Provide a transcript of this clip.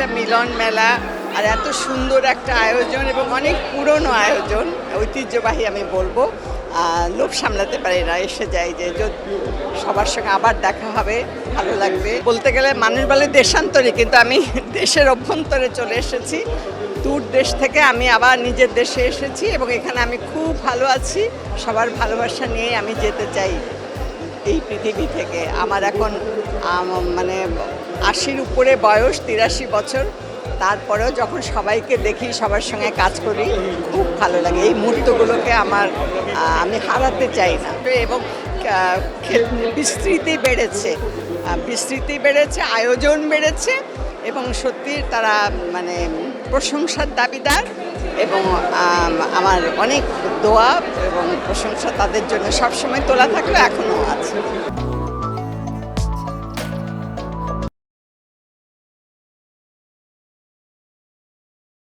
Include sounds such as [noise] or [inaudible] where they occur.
একটা মিলন মেলা আর এত সুন্দর একটা আয়োজন এবং অনেক পুরনো আয়োজন, ঐতিহ্যবাহী আমি বলব। লোভ সামলাতে পারি না, এসে যাই যে সবার সঙ্গে আবার দেখা হবে, ভালো লাগবে। বলতে গেলে মানুষ বলে দেশান্তরে, কিন্তু আমি [laughs] দেশের অভ্যন্তরে চলে এসেছি। দূর দেশ থেকে আমি আবার নিজের দেশে এসেছি এবং এখানে আমি খুব ভালো আছি। সবার ভালোবাসা নিয়ে আমি যেতে চাই। এই পৃথিবী থেকে। আমার এখন মানে আশির উপরে বয়স, তিরাশি বছর। তারপরেও যখন সবাইকে দেখি, সবার সঙ্গে কাজ করি, খুব ভালো লাগে। এই মুহূর্তগুলোকে আমার আমি হারাতে চাই না। এবং বিস্তৃতি বেড়েছে। বিস্তৃতি বেড়েছে, আয়োজন বেড়েছে। এবং সত্যি তারা মানে প্রশংসার দাবিদার এবং আমার অনেক দোয়া এবং প্রশংসা তাদের জন্য সবসময় তোলা থাকলে এখনও আছে।